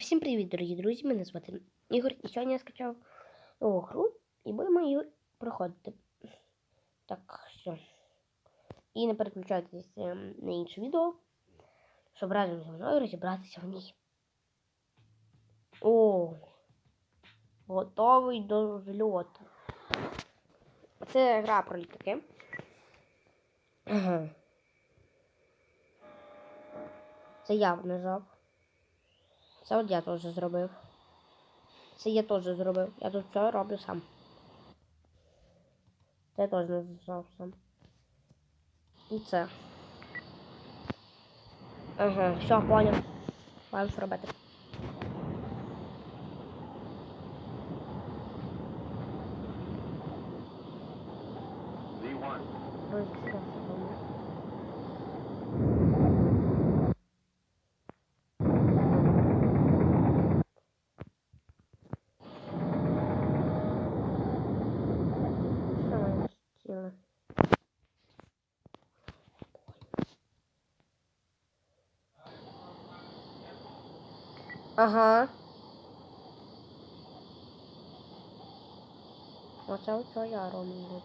Всім привіт, дорогі друзі! Мене звати Ігор, і сьогодні я скачав нову гру і будемо її проходити. Так, все. І не переключайтесь е, на інше відео, щоб разом зі мною розібратися в ній. О! Готовий до зльоту. Це гра про літаки. Ага. Це я нажав. Це от я теж зробив. Це я теж зробив. Я тут все роблю сам. Це я теж нажав сам. І це. Ага, все, поняв. Маємо що робити. Ой, це все помню. Що ми хотіли? Ага. Оце оце я роблю.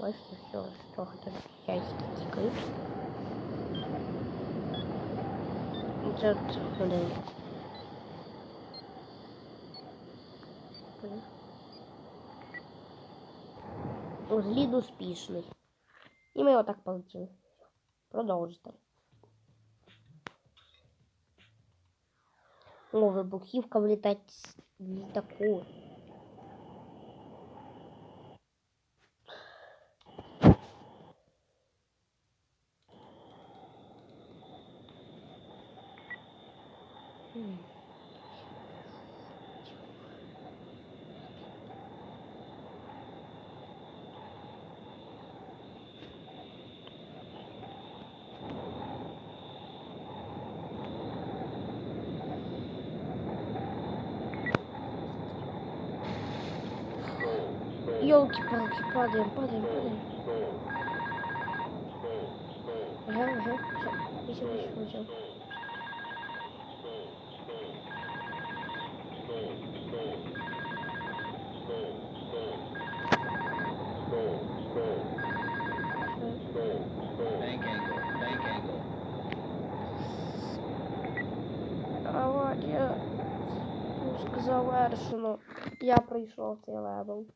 Бачите, все, що б яйця тікають. Це от один. Злід успішний. І ми отак полетіли. Продовжити. О, вибухівка влітать з літаку. М. Елки-палки, падаем, падаем, падаем. Ага, ага, все, angle. Аварія. Пуск завершено. Я пройшов цей левел.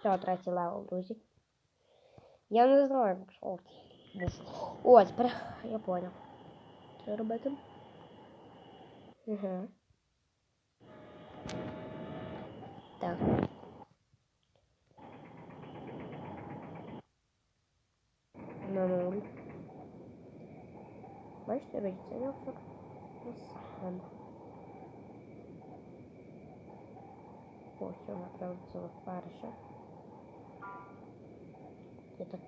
Все, третій левел, друзі. Я не знаю, як що був. О, тепер я понял. Що робити? Угу. Так. На нуль. Бачите, обіцяв все сам. Ось що направиться перше. Так.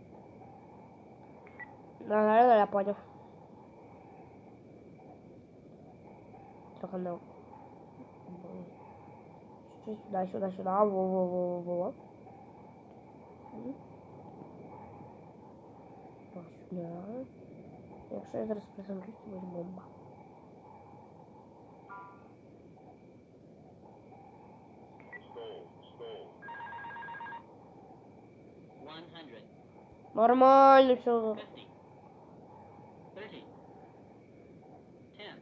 Да, да, да, я понял. Не. Чуть сюда, сюда, сюда. Во, во, во, во, во. М. Ось. Якщо я зараз приземлюсь, то буде бомба. Нормально все. fifty, thirty, ten,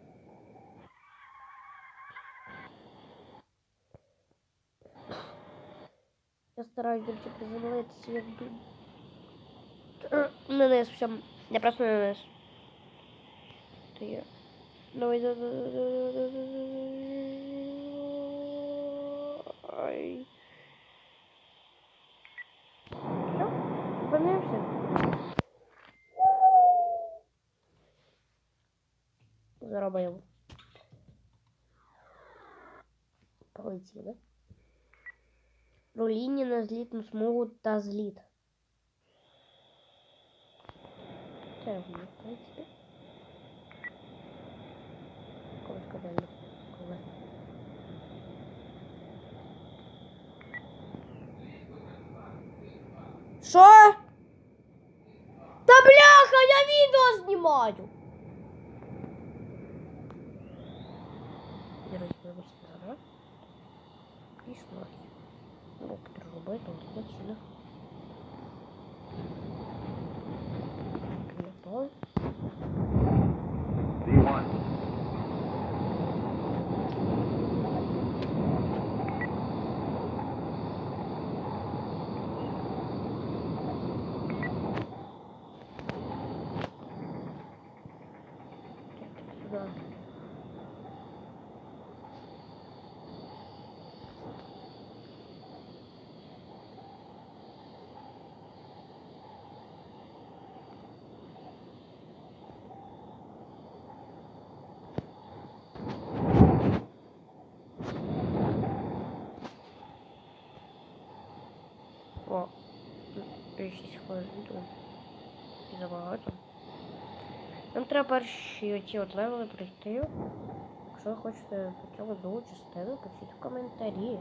Я стараюсь більше приземлитися, якби. Е, Не низ всем. Я просто не низ. То є. Давай, давай, давай, давай, давай, давай. Ай. красивый, да? Рулинина злит но смогут та злит. Так, ну, Шо? Да бляха, я видео снимаю! Робити, от от сюди. Готово. B1. Сюда. О, 6 хвилин. Забагато. Нам треба перші оці от левели пройти. Якщо ви хочете по другу частину, пишіть в коментарі.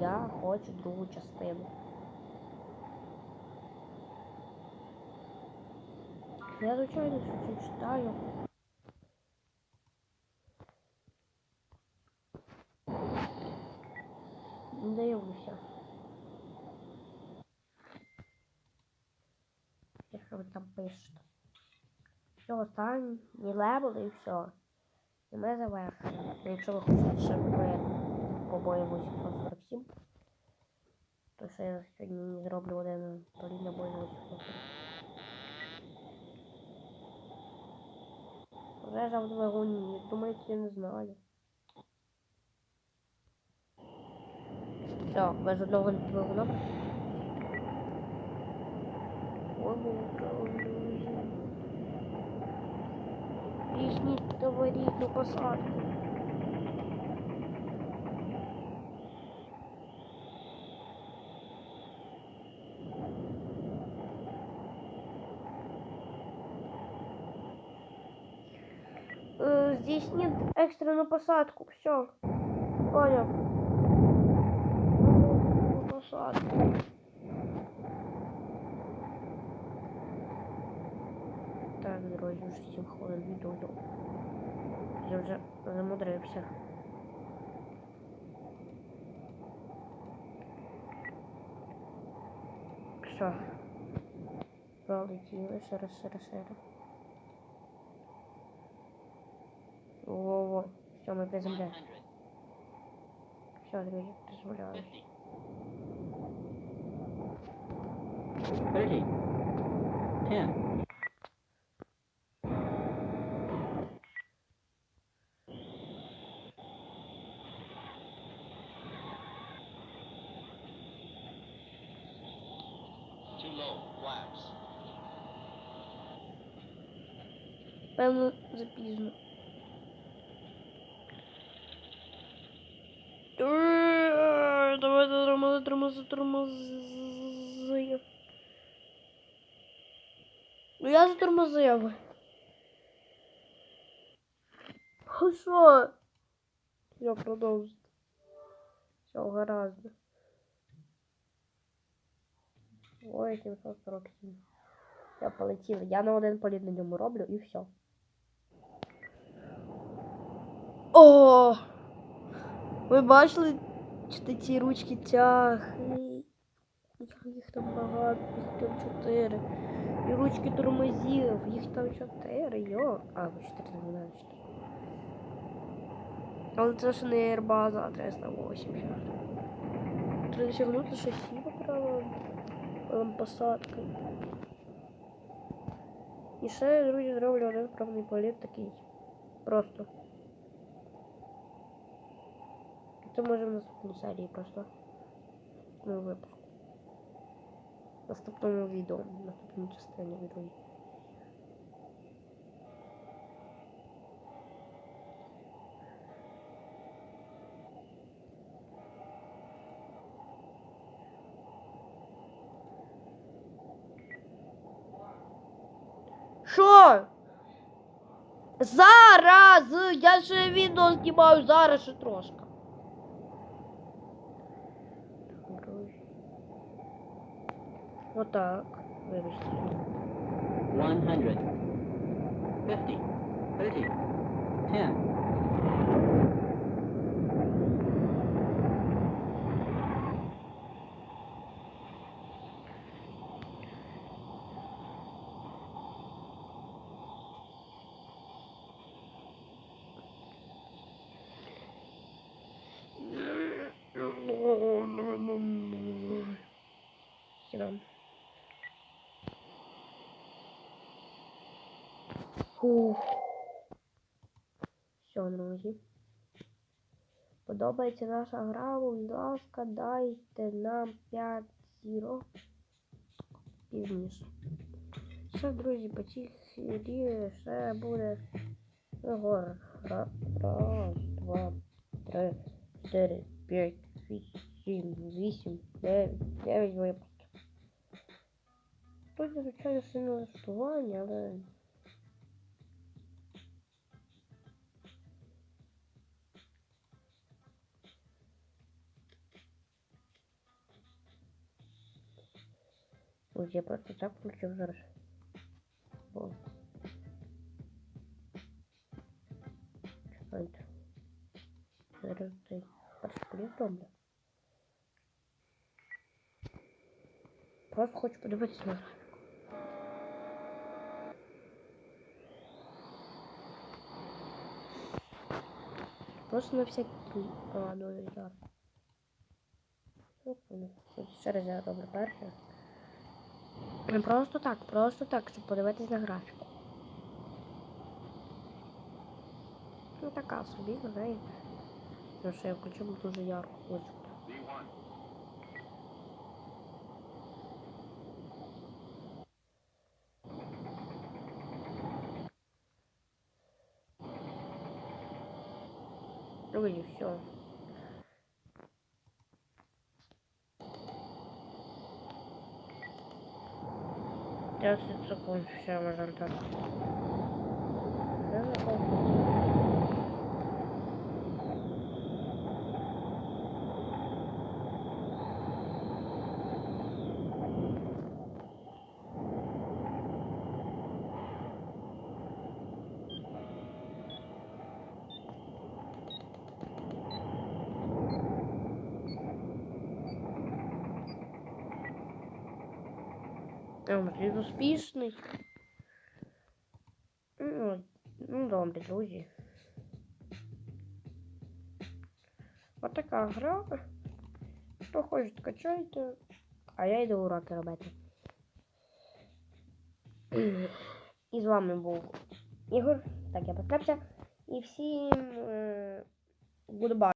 Я хочу другу частину. Я звичайно що це читаю. Дивлюся. Що ви там пишете? Все, останні левели і все. І ми завершуємо. Якщо ви хочете ще по бою 847, то ще я сьогодні зроблю один полі на бою 847. Пожежа в двигуні, думаєте, я не знаю. Все, без одного двигуна. Ого, Візьміть товарітну посадку. Е, Здійсніть екстрену посадку. Все. Понял. Посадку. Так, друзі, вже 7 хвилин відео. Я вже замудрився. Все. Пролетіли, ще раз, ще раз, ще раз. Во-во-во. Все, ми приземляємо. 100. Все, друзі, приземляємо. 50. 30. Тормози, тормози. Ну я затормозив. А що? Я продовжу. Все, гаразд. Ой, 747. Все, полетіли. Я на один політ на ньому роблю і все. О! Ви бачили, що ці ручки тягли? Їх там багато, їх там чотири. І ручки тормозів, їх там чотири, йо. А, ви чотири не знаю. Але це ж не Airbus а 380. Треба досягнути шасі посадки. І ще, друзі, зроблю один правний політ такий. Просто. Це може в наступній серії просто. Ну, випуску. В наступному відео, в наступній частині відео. Зараз! Я ще відео знімаю зараз ще трошки. Отак. Вибачте. 100. 50. 30. 10. Сюда. Фух. Все, друзі. Подобається наша гра, будь ласка, дайте нам 5 зірок пізніше. Все, друзі, по цій серії ще буде ого, Ра- Раз, два, три, чотири, п'ять, шість, сім, вісім, дев'ять, дев'ять випусків. Тут, звичайно, ще налаштування, але. Ось я просто так включив зараз. О. Чекайте. Зараз цей перший. Просто хочу подивитися на Просто на всякий... А, ну і. Ну, ну, Ще раз я роблю перше. Просто так, просто так, щоб подивитись на графіку. Ну така собі, знаєте. Ну що я включу дуже ярко хочу. Ну и все. 30 секунд, все, можем так. Да, да, да. Він успішний. Ну, ну добре, друзі. Отака гра. Хто хоче, качайте. А я йду уроки робити. І з вами був Ігор. Так, я поскапся. І всім е, goodbye.